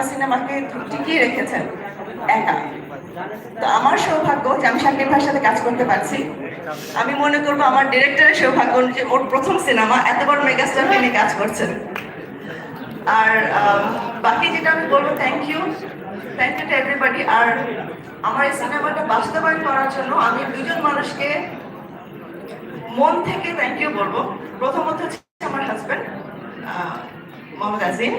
বাংলা সিনেমাকে টিকিয়ে রেখেছেন, একা। তো আমার সৌভাগ্য যে আমি শাকিব ভাইয়ের সাথে কাজ করতে পারছি। আমি মনে করব আমার ডিরেক্টরের সৌভাগ্য যে ওর প্রথম সিনেমা এত বড় মেগাস্টারকে নিয়ে কাজ করছেন। আর বাকি যেটা আমি বলব thank you thank you to everybody আর আমার এই সিনেমাটা বাস্তবায়ন করার জন্য আমি দুজন মানুষকে মন থেকে থ্যাংক ইউ বলব। প্রথমত হচ্ছে আমার হাজব্যান্ড মোহাম্মদ আজিম।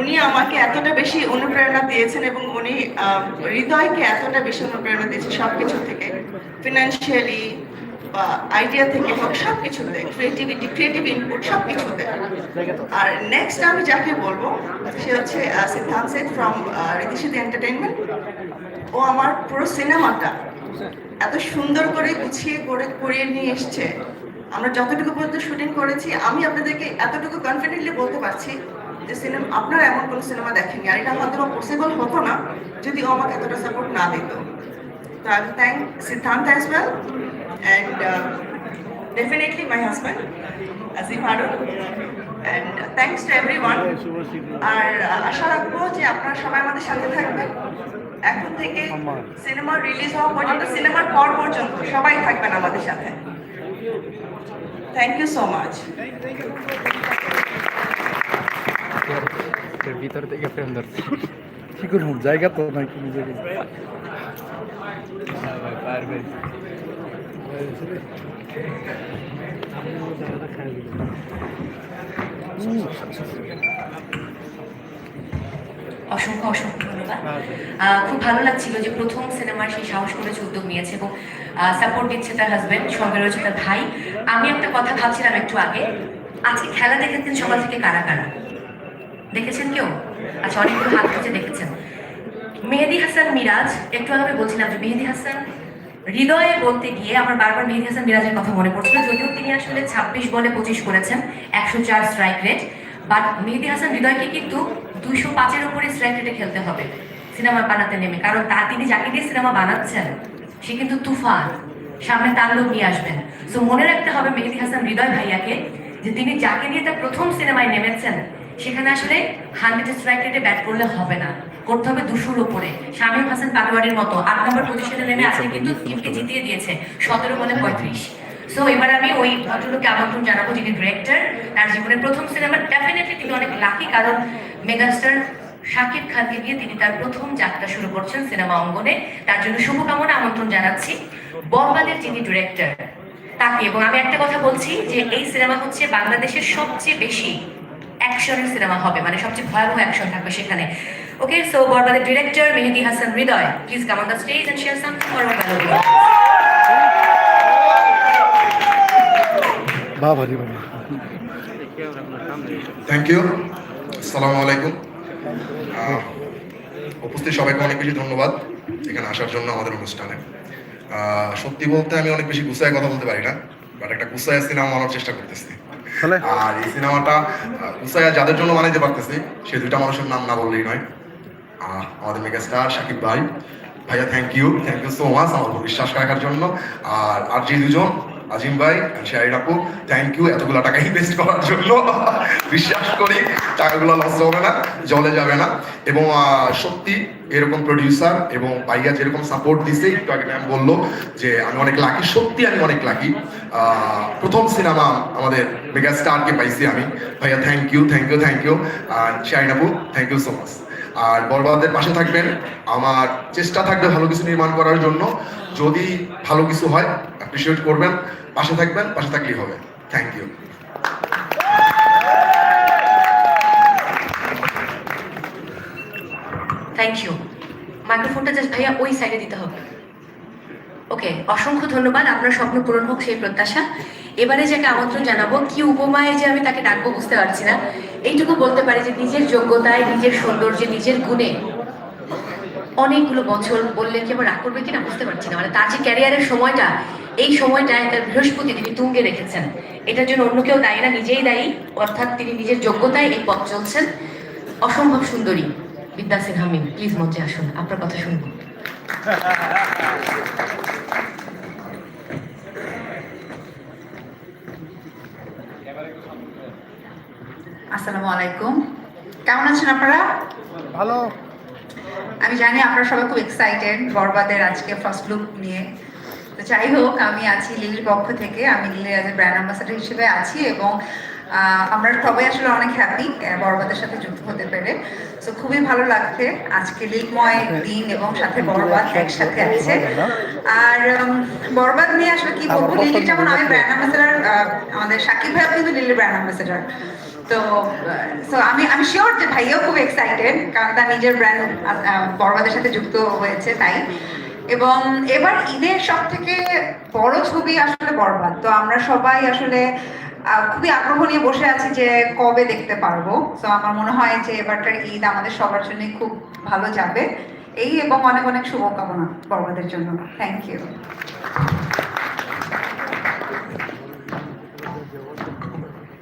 উনি আমাকে এতটা বেশি অনুপ্রেরণা দিয়েছেন এবং উনি হৃদয়কে এতটা বেশি অনুপ্রেরণা দিয়েছেন সবকিছু থেকে। ফিনান্সিয়ালি বা আইডিয়া থেকে হোক সব ক্রিয়েটিভিটি ক্রিয়েটিভ ইনপুট সব আর নেক্সট আমি যাকে বলব, সে হচ্ছে Siddhanta set from Ridishit entertainment ও আমার পুরো সিনেমাটা এত সুন্দর করে গুছিয়ে করে করিয়ে নিয়ে এসছে। আমরা যতটুকু পর্যন্ত শুটিং করেছি, আমি আপনাদেরকে এতটুকু কনফিডেন্টলি বলতে পারছি যে সিনেমা আপনারা এমন কোনো সিনেমা দেখেননি আর এটা হয়তো পসিবল হতো না যদি ও আমাকে এতটা সাপোর্ট না দিত। তো I thank Siddhanta as well and definitely my husband Azim Harun and thanks to everyone আর আশা রাখব যে আপনারা সবাই আমাদের সাথে থাকবেন। এখন থেকে সিনেমা রিলিজ হওয়া পর্যন্ত, সিনেমার পর পর্যন্ত সবাই থাকবেন আমাদের সাথে। থ্যাংক ইউ সো মাচ ভিতর থেকে ফ্রেম ধরছে। কি করব? জায়গা তো নাই কোনো জায়গায় অসংখ্য অসংখ্য ধন্যবাদ। আহ, খুব ভালো লাগছিল যে প্রথম সিনেমার সেই সাহস করেছে উদ্যোগ নিয়েছে এবং সাপোর্ট দিচ্ছে তার হাজবেন্ড সঙ্গে রয়েছে তার ভাই। আমি একটা কথা ভাবছিলাম একটু আগে। আজকে খেলা দেখেছেন সকাল থেকে কারা কারা? দেখেছেন কেউ? আচ্ছা অনেকগুলো হাত তুলে দেখেছেন। মেহেদি হাসান মিরাজ, একটু আগে বলছিলাম যে মেহেদি হাসান হৃদয়ে বলতে গিয়ে আমার বারবার মেহেদি হাসান মিরাজের কথা মনে পড়ছিল, যদিও তিনি আসলে ছাব্বিশ বলে পঁচিশ করেছেন, একশো চার strike rate but Mehedi Hasan হৃদয়কে কিন্তু দুইশো পাঁচের উপরে স্ট্রাইক রেটে খেলতে হবে সিনেমা বানাতে নেমে। কারণ তা তিনি যাকে দিয়ে সিনেমা বানাচ্ছেন, সে কিন্তু তুফান। সামনে তার লোক নিয়ে আসবেন। সো মনে রাখতে হবে মেহেদি হাসান হৃদয় ভাইয়াকে যে তিনি যাকে নিয়ে তার প্রথম সিনেমায় নেমেছেন সেখানে আসলে হান্ড্রেড স্ট্রাইক রেটে ব্যাট করলে হবে না। করতে হবে দুশোর উপরে শামীম হাসান পাটোয়ারির মতো আট নম্বর পজিশনে নেমে আজকে কিন্তু টিমকে জিতিয়ে দিয়েছে সতেরো বলে পঁয়ত্রিশ। সো এবার আমি ওই ভদ্রলোককে আমন্ত্রণ জানাব যিনি ডিরেক্টর তার জীবনের প্রথম সিনেমা ডেফিনেটলি তিনি অনেক লাকি কারণ মেগাস্টার শাকিব খানকে দিয়ে তিনি তার প্রথম যাত্রা শুরু করছেন সিনেমা অঙ্গনে। তার জন্য শুভকামনা আমন্ত্রণ জানাচ্ছি। বরবাদের যিনি ডিরেক্টর তাকে। এবং আমি একটা কথা বলছি যে এই সিনেমা হচ্ছে বাংলাদেশের সবচেয়ে বেশি অ্যাকশনের সিনেমা হবে মানে সবচেয়ে ভয়াবহ অ্যাকশন থাকবে সেখানে। ওকে সো বরবাদের director Mehedi Hasan Hridoy please come on the stage and share something for বাবা থ্যাংক ইউ আসসালামু আলাইকুম। আহ, উপস্থিত সবাইকে অনেক বেশি ধন্যবাদ এখানে আসার জন্য আমাদের অনুষ্ঠানে। আহ, সত্যি বলতে আমি অনেক বেশি গুছায় কথা বলতে পারি না বাট একটা গুছায় সিনেমা বানানোর চেষ্টা করতেছি। আর এই সিনেমাটা গুছায় যাদের জন্য বানাইতে পারতেছি, সে দুইটা মানুষের নাম না বললেই নয়। আমাদের মেগাস্টার শাকিব ভাই, ভাইয়া thank you thank you so much আমার বিশ্বাস রাখার জন্য। আর আর যে দুজন, আজিম ভাই শাহিদ আপু থ্যাংক ইউ এতগুলো টাকা ইনভেস্ট করার জন্য। বিশ্বাস করি, টাকাগুলো লস হবে না, জলে যাবে না। এবং সত্যি এরকম প্রডিউসার এবং ভাইয়া যেরকম সাপোর্ট দিছে, একটু আগে ম্যাম বলল যে, আমি অনেক লাকি সত্যি আমি অনেক লাকি প্রথম সিনেমা আমাদের মেগা স্টারকে পাইছি আমি। ভাইয়া thank you thank you thank you R Shahin thank you so much আর বরবাদের পাশে থাকবেন আমার চেষ্টা থাকবে ভালো কিছু নির্মাণ করার জন্য। যদি ভালো কিছু হয় অ্যাপ্রিসিয়েট করবেন, পাশে থাকবেন, পাশে থাকলেই হবে। থ্যাংক ইউ থ্যাংক ইউ মাইক্রোফোনটা জাস্ট ভাইয়া ওই সাইডে দিতে হবে। ওকে, অসংখ্য ধন্যবাদ। আপনার স্বপ্ন পূরণ হোক সেই প্রত্যাশা। এবারে যাকে আমন্ত্রণ জানাব, কি উপমায় যে আমি তাকে ডাকবো বুঝতে পারছি না। এইটুকু বলতে পারি যে নিজের যোগ্যতায়, নিজের সৌন্দর্যে, নিজের গুণে অনেকগুলো বছর বললে কি আবার রাগ করবে কিনা বুঝতে পারছি না। মানে তার যে ক্যারিয়ারের সময়টা, এই সময়টায় তার বৃহস্পতি তিনি তুঙ্গে রেখেছেন। এটার জন্য অন্য কেউ দায়ী না, নিজেই দায়ী। অর্থাৎ তিনি নিজের যোগ্যতায় এই পথ চলছেন। অসম্ভব সুন্দরী বিদ্যা সিনহা মিম প্লিজ মঞ্চে আসুন। আপনার কথা শুনব। আসসালামু আলাইকুম। কেমন আছেন আপনারা? ভালো। আমি জানি আপনারা সবাই খুব এক্সাইটেড বরবাদের আজকে ফার্স্ট লুক নিয়ে। তো যাই হোক আমি আছি লিলির পক্ষ থেকে। আমি লিলির অ্যাজ এ ব্র্যান্ড অ্যাম্বাসাডার হিসেবে আছি এবং আমরা সবাই আসলে অনেক হ্যাপি বরবাদের সাথে যুক্ত হতে পেরে। তো খুবই ভালো লাগছে আজকে লিলময় দিন এবং সাথে বরবাদ একসাথে আছে। আর বরবাদ নিয়ে আসলে কি বলব? লিলির যেমন আমি ব্র্যান্ড অ্যাম্বাসাডার আমাদের সাকিব ভাইও কিন্তু লিলির ব্র্যান্ড অ্যাম্বাসাডার তো সো আমি আমি শিওর যে ভাইয়াও খুব এক্সাইটেড কারণ তার নিজের ব্র্যান্ড বরবাদের সাথে যুক্ত হয়েছে তাই। এবং এবার ঈদের সব থেকে বড় ছবি আসলে বরবাদ। তো আমরা সবাই আসলে খুবই আগ্রহ নিয়ে বসে আছি যে কবে দেখতে পারব। তো আমার মনে হয় যে এবারটার ঈদ আমাদের সবার জন্য খুব ভালো যাবে। এই এবং অনেক অনেক শুভকামনা বরবাদের জন্য। থ্যাংক ইউ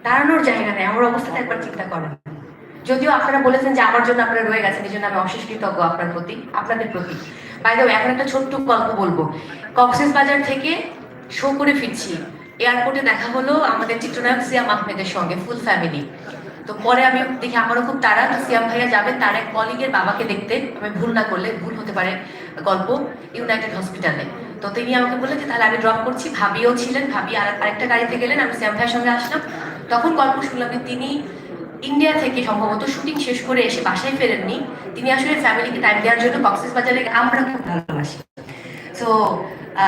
দাঁড়ানোর জায়গা নেই, আমার অবস্থাটা একবার চিন্তা করেন। যদিও আপনারা বলেছেন যে আমার জন্য আপনারা রয়ে গেছেন এই জন্য আমি অশেষ কৃতজ্ঞ আপনার প্রতি, আপনাদের প্রতি। বাইরে এখন একটা ছোট্ট গল্প বলব। কক্সেস বাজার থেকে শো করে ফিরছি। এয়ারপোর্টে দেখা হলো আমাদের চিত্রনায়ক সিয়াম আহমেদের সঙ্গে, ফুল ফ্যামিলি। তো পরে আমি দেখি আমারও খুব তাড়া সিয়াম ভাইয়া যাবেন তার এক কলিগের বাবাকে দেখতে। আমি ভুল না করলে ভুল হতে পারে গল্প ইউনাইটেড হসপিটালে। তো তিনি আমাকে বললেন যে তাহলে আমি ড্রপ করছি। ভাবিও ছিলেন, ভাবি আর আরেকটা গাড়িতে গেলেন, আমি শ্যাম ভাইয়ের সঙ্গে আসলাম। তখন গল্প শুনলাম যে তিনি ইন্ডিয়া থেকে সম্ভবত শুটিং শেষ করে এসে বাসায় ফেরেননি। তিনি আসলে ফ্যামিলিকে টাইম দেওয়ার জন্য কক্সেস বাজারে আমরা খুব ভালোবাসি। তো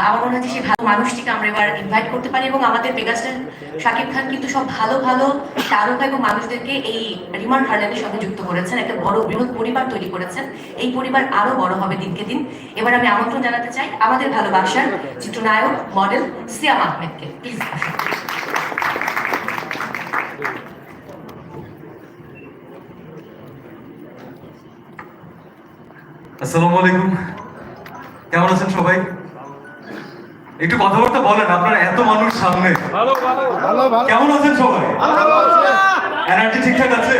আমার মনে হচ্ছে সেই ভালো মানুষটিকে আমরা এবার ইনভাইট করতে পারি এবং আমাদের মেগাস্টার শাকিব খান কিন্তু সব ভালো ভালো তারকা এবং মানুষদেরকে এই রিমার হার্লেনের সঙ্গে যুক্ত করেছেন, একটা বড় বৃহৎ পরিবার তৈরি করেছেন। এই পরিবার আরও বড় হবে দিনকে দিন। এবার আমি আমন্ত্রণ জানাতে চাই আমাদের ভালোবাসার চিত্রনায়ক মডেল সিয়াম আহমেদকে। প্লিজ আসসালামু আলাইকুম। কেমন আছেন সবাই? একটু কথাবার্তা বলেন আপনার এত মানুষ সামনে। ভালো ভালো। কেমন আছেন সবাই? এনার্জি ঠিকঠাক আছে?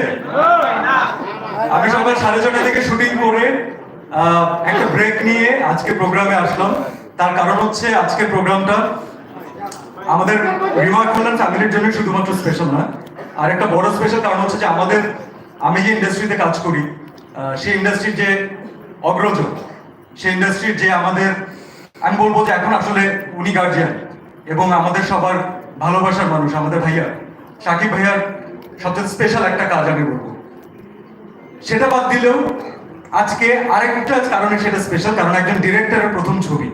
আমি সকাল সাড়ে ছটা থেকে শুটিং করে আহ, একটা ব্রেক নিয়ে আজকে প্রোগ্রামে আসলাম। তার কারণ হচ্ছে আজকের প্রোগ্রামটা আমাদের রিমার্ক ফ্যামিলির জন্য শুধুমাত্র স্পেশাল না। আর একটা বড় স্পেশাল কারণ হচ্ছে যে আমাদের, আমি যে ইন্ডাস্ট্রিতে কাজ করি সেই ইন্ডাস্ট্রির যে অগ্রজ, সেই ইন্ডাস্ট্রির যে আমাদের, আমি বলব যে এখন আসলে উনি গার্জিয়ান এবং আমাদের সবার ভালোবাসার মানুষ, আমাদের ভাইয়া, সাকিব ভাইয়ার সবচেয়ে স্পেশাল একটা কাজ আমি বলব। সেটা বাদ দিলেও আজকে আরেকটা কারণে সেটা স্পেশাল কারণ একজন ডিরেক্টরের প্রথম ছবি।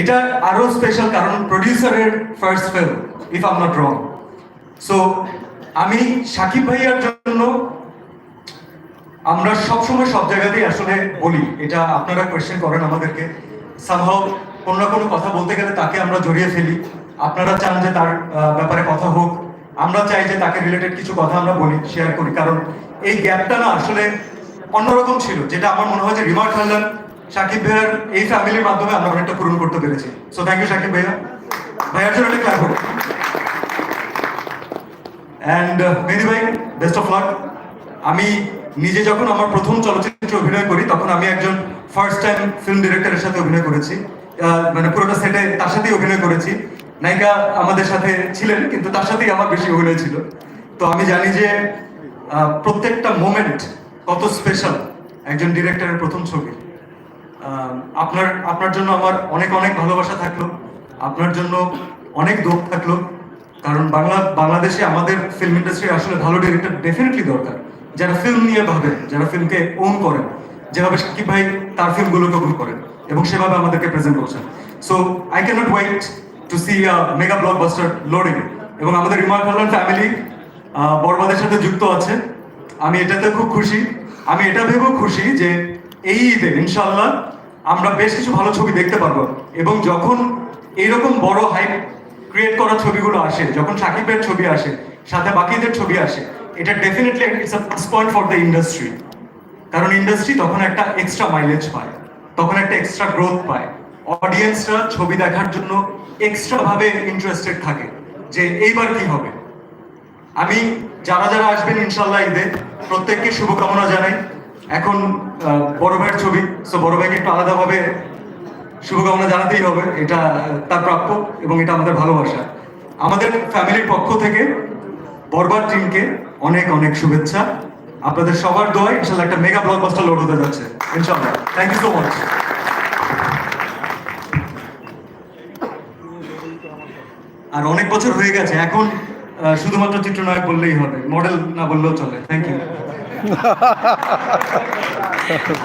এটা আরও স্পেশাল কারণ প্রডিউসারের first film if I'm not wrong so আমি সাকিব ভাইয়ার জন্য আমরা সবসময় সব জায়গাতেই আসলে বলি, এটা আপনারা কোয়েশ্চেন করেন আমাদেরকে। সামহাও কোনো না কোনো কথা বলতে গেলে তাকে আমরা জড়িয়ে ফেলি। আপনারা চান যে তার ব্যাপারে কথা হোক। আমরা চাই যে তাকে রিলেটেড কিছু কথা আমরা বলি শেয়ার করি। কারণ এই গ্যাপটা না আসলে অন্যরকম ছিল, যেটা আমার মনে হয় যে রিমার্ক হারলাম সাকিব ভাইয়ার এই ফ্যামিলির মাধ্যমে আমরা অনেকটা পূরণ করতে পেরেছি। সো থ্যাংক ইউ সাকিব ভাইয়া। ভাইয়ার জন্য একটা হোক। অ্যান্ড মেরি ভাই বেস্ট অফ লাক আমি নিজে যখন আমার প্রথম চলচ্চিত্রে অভিনয় করি, তখন আমি একজন ফার্স্ট টাইম ফিল্ম ডিরেক্টরের সাথে অভিনয় করেছি। মানে পুরোটা সেটে তার সাথেই অভিনয় করেছি। নায়িকা আমাদের সাথে ছিলেন, কিন্তু তার সাথেই আমার বেশি অভিনয় ছিল। তো আমি জানি যে প্রত্যেকটা মোমেন্ট কত স্পেশাল একজন ডিরেক্টরের প্রথম ছবি। আপনার আপনার জন্য আমার অনেক অনেক ভালোবাসা থাকল। আপনার জন্য অনেক দোষ থাকল। কারণ বাংলা, বাংলাদেশে আমাদের ফিল্ম ইন্ডাস্ট্রি আসলে ভালো ডিরেক্টর ডেফিনেটলি দরকার। যারা ফিল্ম নিয়ে ভাবেন, যারা ফিল্মকে ওন করেন, যেভাবে সাকিব ভাই তার ফিল্মগুলোকে ওন করেন এবং সেভাবে আমাদেরকে প্রেজেন্ট করছেন। So I can not wait to see mega blockbuster loading এবং আমাদের রিমার্ক কল্যাণ ফ্যামিলি বরবাদের সাথে যুক্ত আছে। আমি এটাতে খুব খুশি। আমি এটা ভেবেও খুশি যে এই ঈদে ইনশাল্লাহ আমরা বেশ কিছু ভালো ছবি দেখতে পারব। এবং যখন এইরকম বড় হাইপ ক্রিয়েট করা ছবিগুলো আসে, যখন সাকিবের ছবি আসে, সাথে বাকিদের ছবি আসে, এটা definitely it's a plus point for the industry কারণ ইন্ডাস্ট্রি তখন একটা এক্সট্রা মাইলেজ পায়, তখন একটা এক্সট্রা গ্রোথ পায়। অডিয়েন্সরা ছবি দেখার জন্য এক্সট্রা ভাবে ইন্টারেস্টেড থাকে, যে এইবার কি হবে? আমি, যারা যারা আসবেন ইনশাল্লাহ ঈদে, প্রত্যেককে শুভকামনা জানাই। এখন বড় ভাইয়ের ছবি সো বড় ভাইকে একটু আলাদাভাবে শুভকামনা জানাতেই হবে, এটা তার প্রাপ্য এবং এটা আমাদের ভালোবাসা। আমাদের ফ্যামিলির পক্ষ থেকে বরবাদ টিমকে অনেক অনেক শুভেচ্ছা। আপনাদের সবার দোয়া ইনশাল্লাহ একটা মেগা ব্লকবাস্টার লোড হতে যাচ্ছে ইনশাল্লাহ থ্যাংক ইউ সো মাচ আর অনেক বছর হয়ে গেছে, এখন শুধুমাত্র চিত্রনায়ক বললেই হবে মডেল না বললেও চলে। থ্যাংক ইউ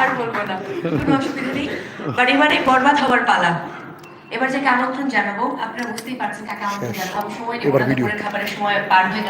আর বলব না কোনো অসুবিধা নেই। বাট এবারে বরবাদ হওয়ার পালা। এবার যাকে আমন্ত্রণ জানাব আপনারা বুঝতেই পারছেন কাকে আমন্ত্রণ জানাব। সময় নেব খাবারের সময় পার হয়ে।